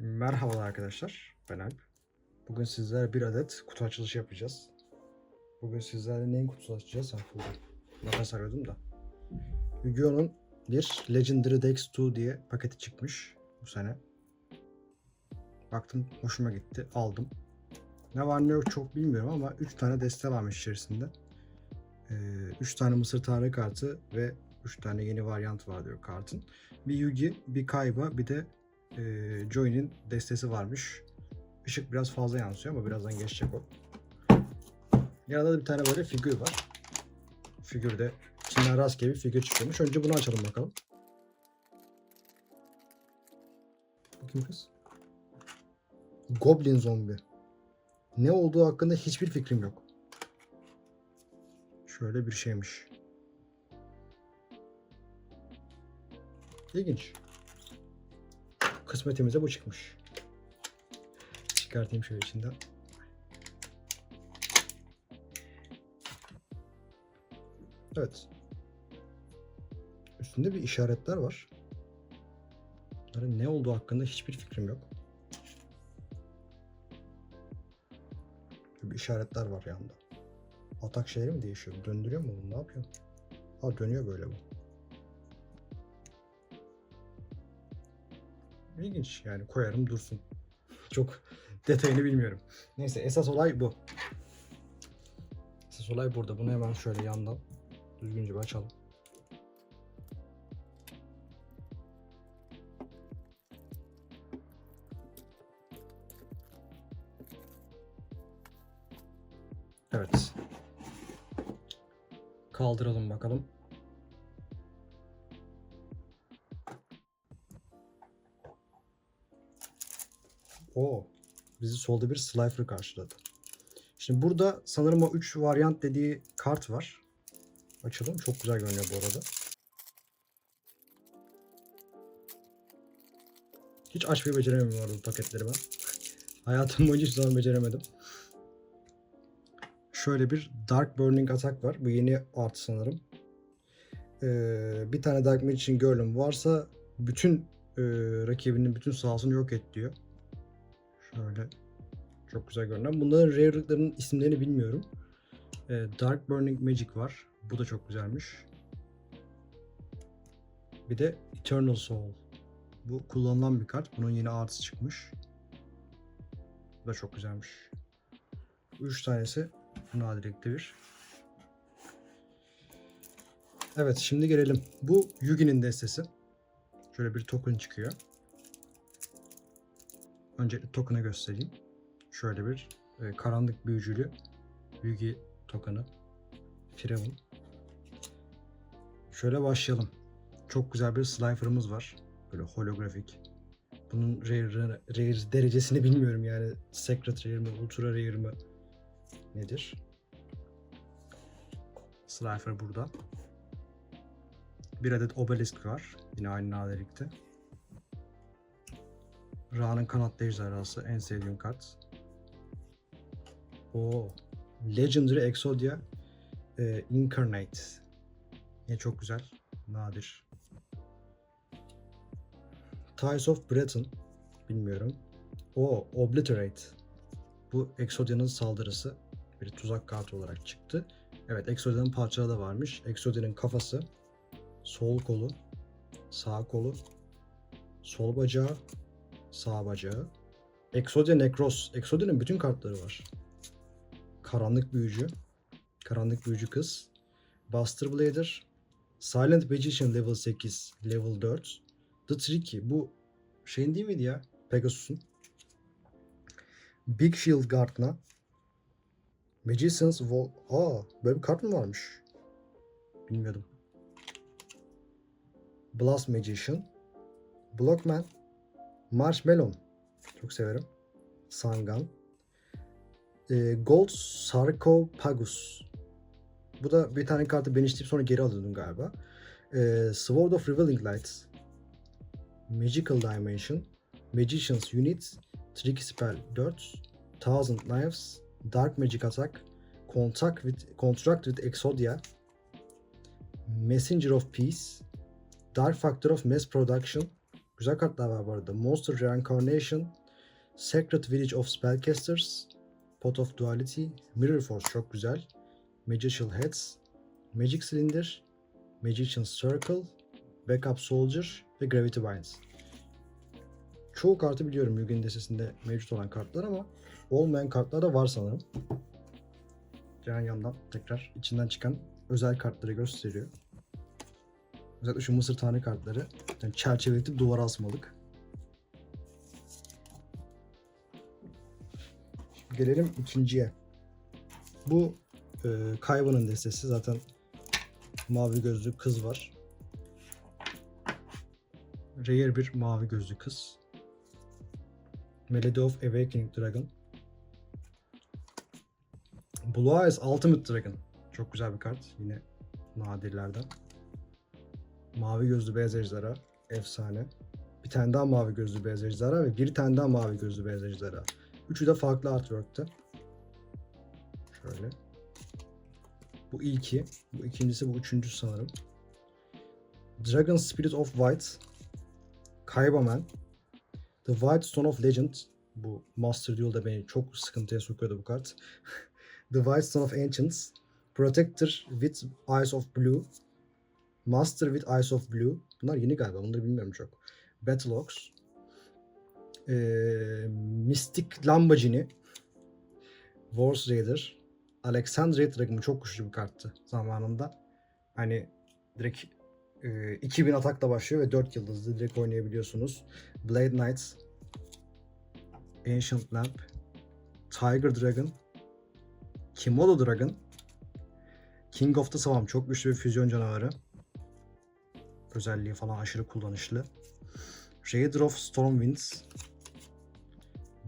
Merhabalar arkadaşlar, ben Alp. Bugün sizlerle bir adet kutu açılışı yapacağız. Bugün sizlerle neyin kutusu açacağız? Ha. Nefes arıyordum da. Yu-Gi-Oh'un bir Legendary Dex 2 diye paketi çıkmış bu sene. Baktım hoşuma gitti, aldım. Ne var ne yok çok bilmiyorum ama 3 tane deste varmış içerisinde. 3 tane Mısır Tanrı kartı ve 3 tane yeni varyant var diyor kartın. Bir Yugi, bir Kaiba, bir de e, Joy'nin destesi varmış. Işık biraz fazla yansıyor ama birazdan geçecek o. Yanında da bir tane böyle figür var. Figürde içinden rastgele bir figür çıkıyormuş. Önce bunu açalım bakalım. Bakayım kız. Goblin zombi. Ne olduğu hakkında hiçbir fikrim yok. Şöyle bir şeymiş. İlginç. Kısmetimize bu çıkmış. Çıkartayım şöyle içinden. Evet. Üstünde bir işaretler var. Bunların ne olduğu hakkında hiçbir fikrim yok. Bir işaretler var yanında. Atak şeyleri mi değişiyor? Döndürüyor mu bunu? Ne yapıyor? Ha dönüyor böyle bu. İlginç yani koyarım dursun. Çok detayını bilmiyorum. Neyse esas olay bu. Esas olay burada. Bunu hemen şöyle yandan düzgünce bir açalım. Evet. Kaldıralım bakalım. O bizi solda bir Slifer karşıladı. Şimdi burada sanırım o 3 varyant dediği kart var. Açalım. Çok güzel görünüyor bu arada. Hiç açmayı beceremiyorum bu arada paketleri ben. Hayatım boyunca hiç zaman beceremedim. Şöyle bir Dark Burning atak var. Bu yeni art sanırım. Ee, bir tane Dark Magician Girl'üm varsa bütün e, rakibinin bütün sahasını yok et diyor. Şöyle çok güzel görünen. Bunların rare'lıklarının isimlerini bilmiyorum. Ee, Dark Burning Magic var. Bu da çok güzelmiş. Bir de Eternal Soul. Bu kullanılan bir kart. Bunun yeni artısı çıkmış. Bu da çok güzelmiş. Üç tanesi nadirlikte bir. Evet şimdi gelelim. Bu Yugi'nin destesi. Şöyle bir token çıkıyor. Öncelikle token'ı göstereyim. Şöyle bir e, karanlık büyücülü Yugi token'ı. Firavun. Şöyle başlayalım. Çok güzel bir Slifer'ımız var. Böyle holografik. Bunun rare, rare derecesini bilmiyorum yani. Secret rare mi, ultra rare mi nedir? Slifer burada. Bir adet obelisk var. Yine aynı nadirlikte. Ra'nın kanatlı ejderhası en sevdiğim kart. O Legendary Exodia e, Incarnate. Yine çok güzel. Nadir. Ties of Breton. Bilmiyorum. O Obliterate. Bu Exodia'nın saldırısı. Bir tuzak kartı olarak çıktı. Evet Exodia'nın parçaları da varmış. Exodia'nın kafası, sol kolu, sağ kolu, sol bacağı, sağ bacağı. Exodia Necros. Exodia'nın bütün kartları var. Karanlık Büyücü. Karanlık Büyücü Kız. Buster Blader. Silent Magician level 8, level 4. The Tricky. Bu şeyin değil miydi ya? Pegasus'un. Big Shield Gardna. Magician's Wall. Aa, böyle bir kart mı varmış? Bilmiyordum. Blast Magician. Blockman. Marshmallow. Çok severim. Sangan. Ee, Gold Sarcophagus. Bu da bir tane kartı ben içtip sonra geri alıyordum galiba. Ee, Sword of Revealing Lights. Magical Dimension. Magician's Unit. Tricky Spell 4. Thousand Knives. Dark Magic Attack. Contact with, Contract with Exodia. Messenger of Peace. Dark Factor of Mass Production. Güzel kartlar var bu arada. Monster Reincarnation, Sacred Village of Spellcasters, Pot of Duality, Mirror Force çok güzel. Magician Heads, Magic Cylinder, Magician Circle, Backup Soldier ve Gravity Binds. Çoğu kartı biliyorum Yugen destesinde mevcut olan kartlar ama olmayan kartlar da var sanırım. Yan yandan tekrar içinden çıkan özel kartları gösteriyor. Özellikle şu mısır tane kartları yani çerçeveletip duvara asmalık. Gelelim ikinciye. Bu e, Kayva'nın destesi zaten mavi gözlü kız var. Rare bir mavi gözlü kız. Melody of Awakening Dragon. Blue Eyes Ultimate Dragon. Çok güzel bir kart. Yine nadirlerden. Mavi gözlü beyaz ejderha. Efsane. Bir tane daha mavi gözlü beyaz ejderha ve bir tane daha mavi gözlü beyaz ejderha. Üçü de farklı artwork'ta. Şöyle. Bu ilki. Bu ikincisi bu üçüncüsü sanırım. Dragon Spirit of White. Kaibaman. The White Stone of Legend. Bu Master Duel'da beni çok sıkıntıya sokuyordu bu kart. The White Stone of Ancients. Protector with Eyes of Blue. Master with Eyes of Blue. Bunlar yeni galiba. Bunları bilmiyorum çok. Battle Ox. Ee, Mystic Lamborghini. Wars Raider. Alexandria Dragon çok güçlü bir karttı zamanında. Hani direkt e, 2000 atakla başlıyor ve 4 yıldızlı direkt oynayabiliyorsunuz. Blade Knights. Ancient Lamp. Tiger Dragon. Kimodo Dragon. King of the Swarm çok güçlü bir füzyon canavarı. Özelliği falan aşırı kullanışlı. Raider of Stormwinds.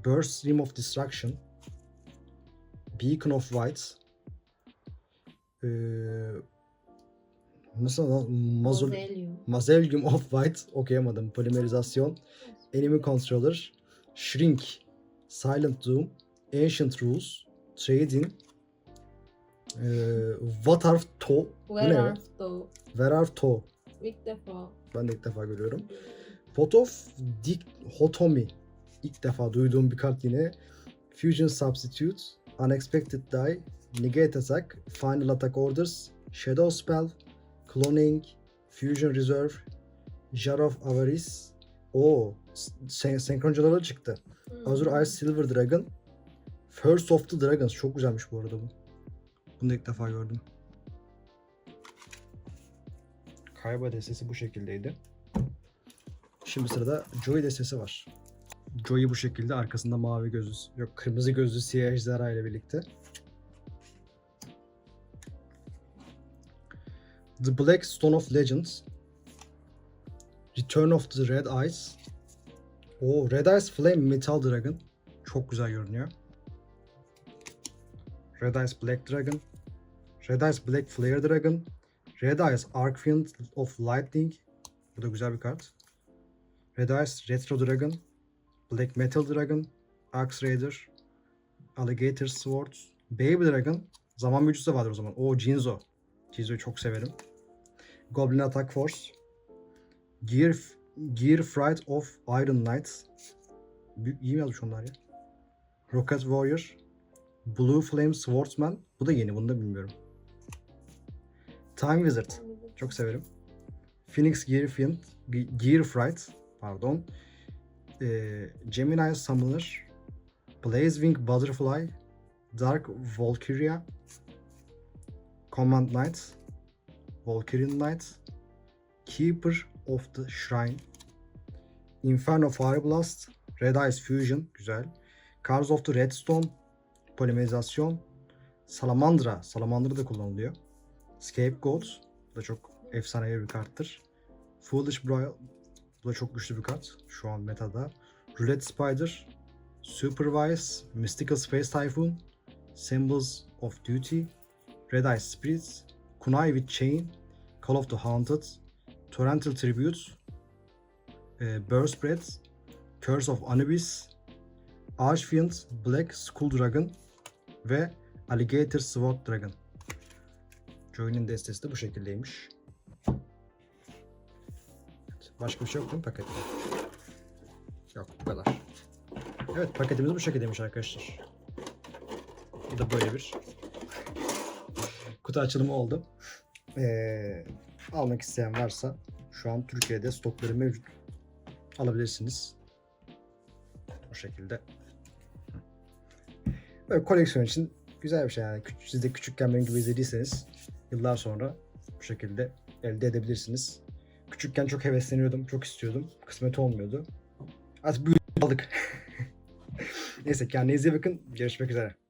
Burst Stream of Destruction. Beacon of White. Ee, nasıl Mozelium. Mazelium of White okuyamadım. Polimerizasyon. Enemy Controller. Shrink. Silent Doom. Ancient Rules. Trading. Ee, What are To? Where are the Where are To? İlk defa Ben de ilk defa görüyorum. Pot of Dichotomy. İlk defa duyduğum bir kart yine. Fusion Substitute, Unexpected Die, Negate Attack, Final Attack Orders, Shadow Spell, Cloning, Fusion Reserve, Jar of Avarice. Oo, sen senkroncaları çıktı. Hmm. Azure Ice Silver Dragon, First of the Dragons. Çok güzelmiş bu arada bu. Bunu da ilk defa gördüm. Kayba destesi bu şekildeydi. Şimdi sırada Joy destesi var. Joy'u bu şekilde arkasında mavi gözlü, yok kırmızı gözlü siyah ejderha ile birlikte. The Black Stone of Legends. Return of the Red Eyes. O Red Eyes Flame Metal Dragon. Çok güzel görünüyor. Red Eyes Black Dragon. Red Eyes Black Flare Dragon. Red Eyes Arcfiend of Lightning. Bu da güzel bir kart. Red Eyes Retro Dragon. Black Metal Dragon. Axe Raider. Alligator Sword. Baby Dragon. Zaman büyücüsü de vardır o zaman. O Jinzo. Jinzo'yu çok severim. Goblin Attack Force. Gear, Gear Fright of Iron Knights. Büyük, iyi mi yazmış onlar ya? Rocket Warrior. Blue Flame Swordsman. Bu da yeni. Bunu da bilmiyorum. Time Wizard. Çok severim. Phoenix Gear Fiend, Ge- Gear Fright, pardon. Ee, Gemini Summoner, Blazewing Butterfly, Dark Valkyria, Command Knight, Valkyrian Knight, Keeper of the Shrine, Inferno Fireblast, Red Eyes Fusion, güzel. Cars of the Redstone, Polimerizasyon, Salamandra, Salamandra da kullanılıyor. Scapegoat, bu da çok efsanevi bir karttır. Foolish Braille, bu da çok güçlü bir kart şu an metada. Roulette Spider, Supervise, Mystical Space Typhoon, Symbols of Duty, Red Eye Spirits, Kunai with Chain, Call of the Haunted, Torrential Tribute, e, Burst Bread, Curse of Anubis, Archfiend, Black Skull Dragon ve Alligator Sword Dragon. Joy'nin destesi de bu şekildeymiş. Başka bir şey yok değil mi pakette? Yok bu kadar. Evet paketimiz bu şekildeymiş arkadaşlar. Bu da böyle bir kutu açılımı oldu. Ee, almak isteyen varsa şu an Türkiye'de stokları mevcut. Alabilirsiniz. O şekilde. Böyle koleksiyon için güzel bir şey yani. Siz de küçükken benim gibi izlediyseniz yıllar sonra bu şekilde elde edebilirsiniz. Küçükken çok hevesleniyordum, çok istiyordum. Kısmet olmuyordu. Artık büyüdük aldık. Neyse kendinize bakın. Görüşmek üzere.